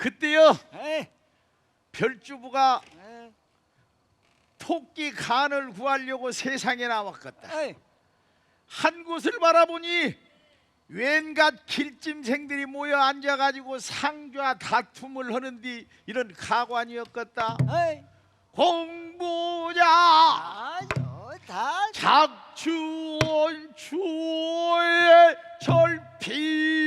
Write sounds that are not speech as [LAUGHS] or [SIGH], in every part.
그때요 에이, 별주부가 에이, 토끼 간을 구하려고 세상에 나왔겠다. 에이. 한 곳을 바라보니 웬갓 길짐생들이 모여 앉아가지고 상좌 다툼을 하는디 이런 가관이었겠다. 에이. 공부자 아유, 다 작추원 추에 절필하던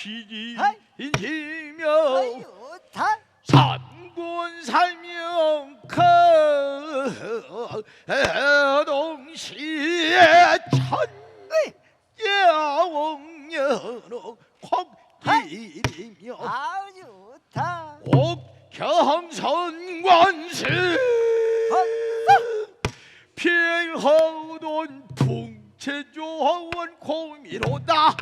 기이며 아유, 다 삼군 살명 동시에 천야옹녀로 콕이리며 아유, 다 옥경선관세 필하던 풍체조원 공미로다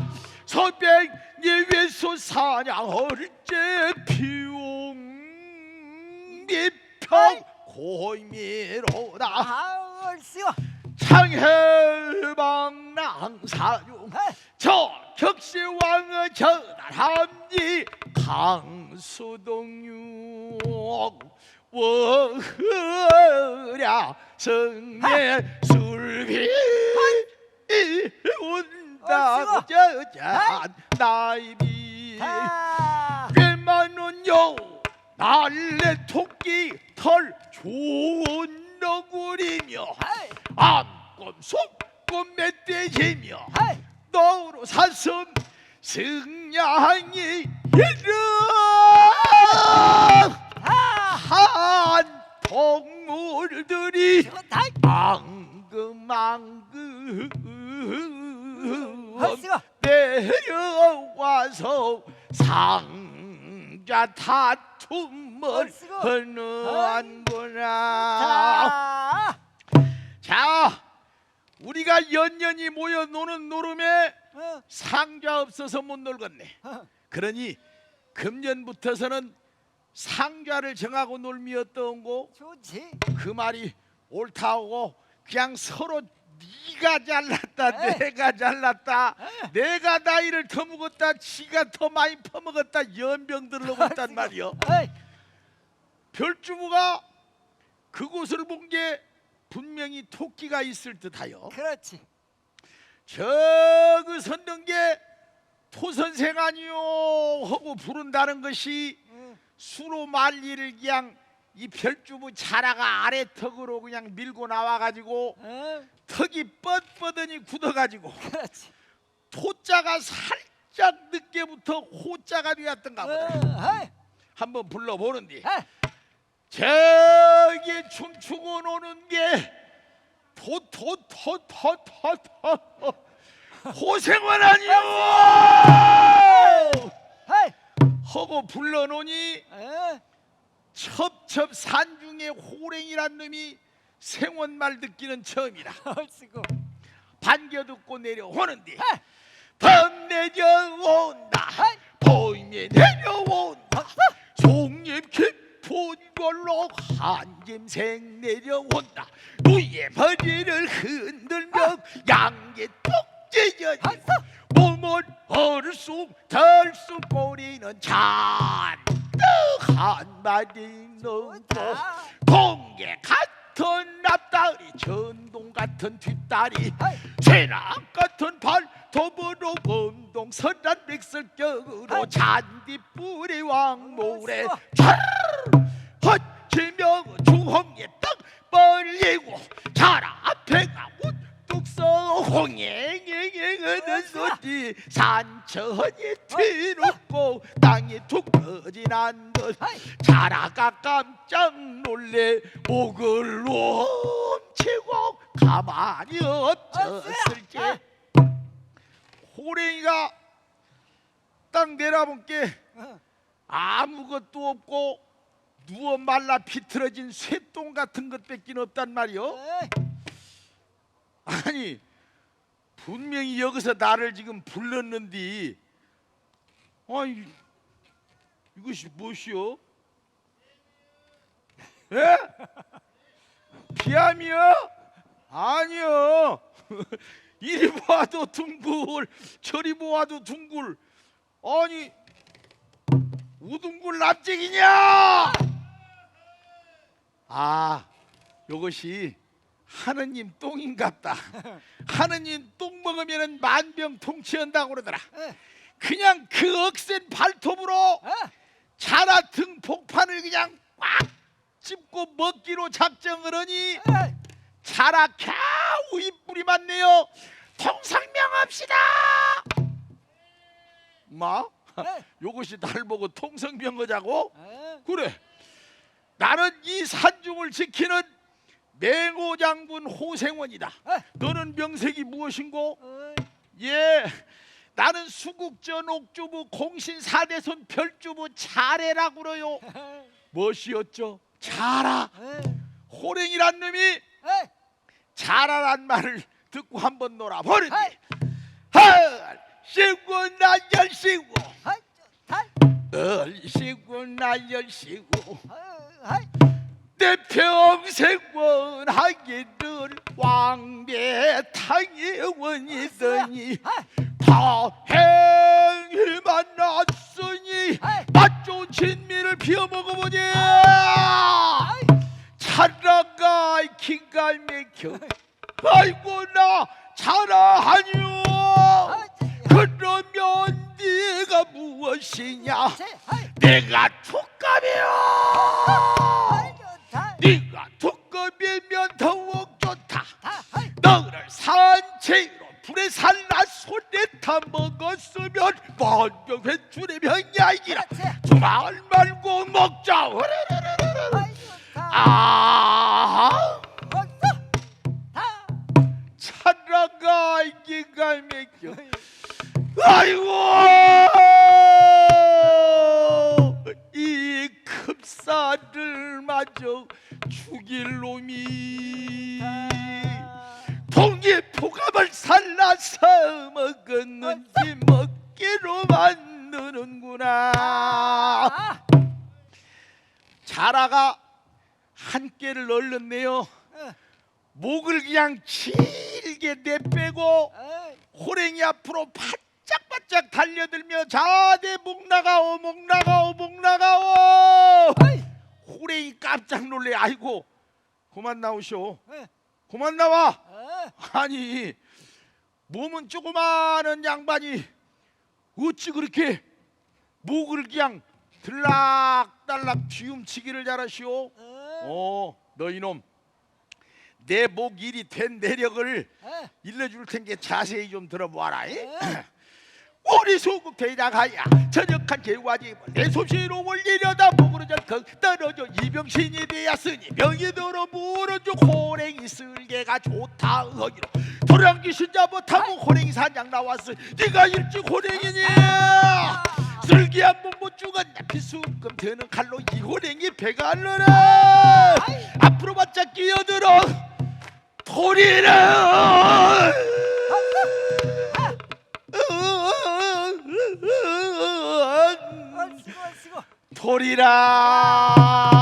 서백 예외소 사냥을 제 비용미평 고미로다 아우, 씨와. 창해방랑사중 에이. 저 격시왕의 전할함지 강수동육 워흐랴 성내 술비 운 다고 저잔 나이비 다. 꽤많은 여 날래 토끼 털 좋은 너구리며. 암꼼 속꼼 멧돼지며. 너로 사슴 승냥이 이르. 한 동물들이 앙금앙금 내려와서 상자 다툼을. 하는구나. 다자 우리가 연년이 모여 노는 노름에 어, 상자 없어서 못 놀겠네. 어. 그러니 금년부터서는 상자를 정하고 놀미였던 좋지. 거그 말이 옳다고 그냥 서로 네가 잘났다 에이. 내가 잘났다 에이. 내가 나이를 더 먹었다 지가 더 많이 퍼먹었다 연병들을 먹었단 말이요 에이, 별주부가 그곳을 본 게 분명히 토끼가 있을 듯하여 그렇지 저그 게 토선생 아니요 하고 부른다는 것이 응. 수로 말리를 그냥 이 별주부 자라가 아래턱으로 그냥 밀고 나와가지고 어, 턱이 뻣뻣하니 굳어가지고 그렇지. 토자가 살짝 늦게부터 호자가 되었던가 보다. 어, 한번 불러보는디. 에이. 저기 춤추고 노는 게 토토토토토토 호생원 아니요 에이, 하고 불러놓으니 에이. 첩첩 산중에 호랭이란 놈이 생원말 듣기는 처음이라. [LAUGHS] 헐씨구. 반겨 듣고 내려오는디 에이. 밤 내려 온다. 에이. 보임에 내려온다. 송잎 깊은 걸로 한짐생 내려온다. 누이의 머리를 흔들며 양계 똑지연 한서 몸은 얼쑥 덜쑥 꼬리는 잔뜩 한 마리 좋다. 동계 같은 앞다리 전동 같은 뒷다리. 쇠락 같은 발톱으로 검동 선란 백설격으로 아이. 잔디 뿌리 왕모래. 헛치며 주홍에 떡 벌리고 자라 앞에가 우뚝 서 홍행행행하는 소리 산천이 뒤눕고 땅이 툭 터지난 듯 아이. 자라가 깜짝 놀래 목을 훔치고 가만히 엎쳤을 때 호랭이가 딱 내려본 게 어, 아무것도 없고 누워 말라 비틀어진 쇠똥 같은 것밖에 없단 말이요. 에이. 아니 분명히 여기서 나를 지금 불렀는데 아니 이것이 무엇이요? 예? 비암이요? 아니요. [LAUGHS] 이리 보아도 둥굴, 저리 보아도 둥굴. 아니 우둥굴 납작이냐? 아, 요것이 하느님 똥인갑다. [LAUGHS] 하느님 똥 먹으면 만병통치한다고 그러더라. 에, 그냥 그 억센 발톱으로 어, 자라 등 복판을 그냥 꽉 짚고 먹기로 작정을 하니 에, 자라 겨우 이뿔이 맞네요. 통성명합시다. 뭐? 에, [LAUGHS] 요것이 날 보고 통성명하자고? 에, 그래. 나는 이 산중을 지키는 맹호 장군 호생원이다. 에, 너는 명색이 무엇인고? 어, 예. 나는 수국전 옥주부 공신 사대손 별주부 차례라고 그러요. [LAUGHS] 무엇이었죠? 자라. 에, 호랭이란 놈이 에, 자라란 말을 듣고 한번 놀아버리니 하이, 헐 시고 날열 시고. 하이, 탈, 널 시고 내 평생 원하기를 왕대탕의 원이더니 하이, 다행히 만났으니 하이, 맛 좋은 진미를 비워 먹어보니. 기가 막혀 아이고 나 자라하뇨 그러면 네가 무엇이냐? 내가 툭감이요 동기 포감을 살라서 먹었는지 먹기로 만드는구나. 아, 자라가 한 깨를 얼렸네요. 어, 목을 그냥 길게 내빼고 에, 호랭이 앞으로 바짝바짝 달려들며 자대 목 나가오 목 나가오 목 나가오. 호랭이 깜짝 놀래. 아이고 그만 나오쇼 에, 그만 나와. 어, 아니 몸은 조그마한 양반이 어찌 그렇게 목을 그냥 들락달락 뒤움치기를 잘하시오? 어, 어너 이놈. 내 목 일이 된 내력을 에, 일러줄 텐게 자세히 좀 들어보아라 우리 소국 대장하야 저녁한 개와지 내 소시로 올리려다 목으로 절컥 떨어져 이병신이 되었으니 병이 들어 물어줘 호랭이 쓸개가 좋다 어기로. 도량기 신자 못하고 호랭이 사냥 나왔어 네가 일찍 호랭이니? 쓸개 한 번 못 죽었냐? 피수금 드는 칼로 이 호랭이 배가 알러라. 앞으로 바짝 끼어들어. 돌이라 얼씨구, 얼씨구. 돌이라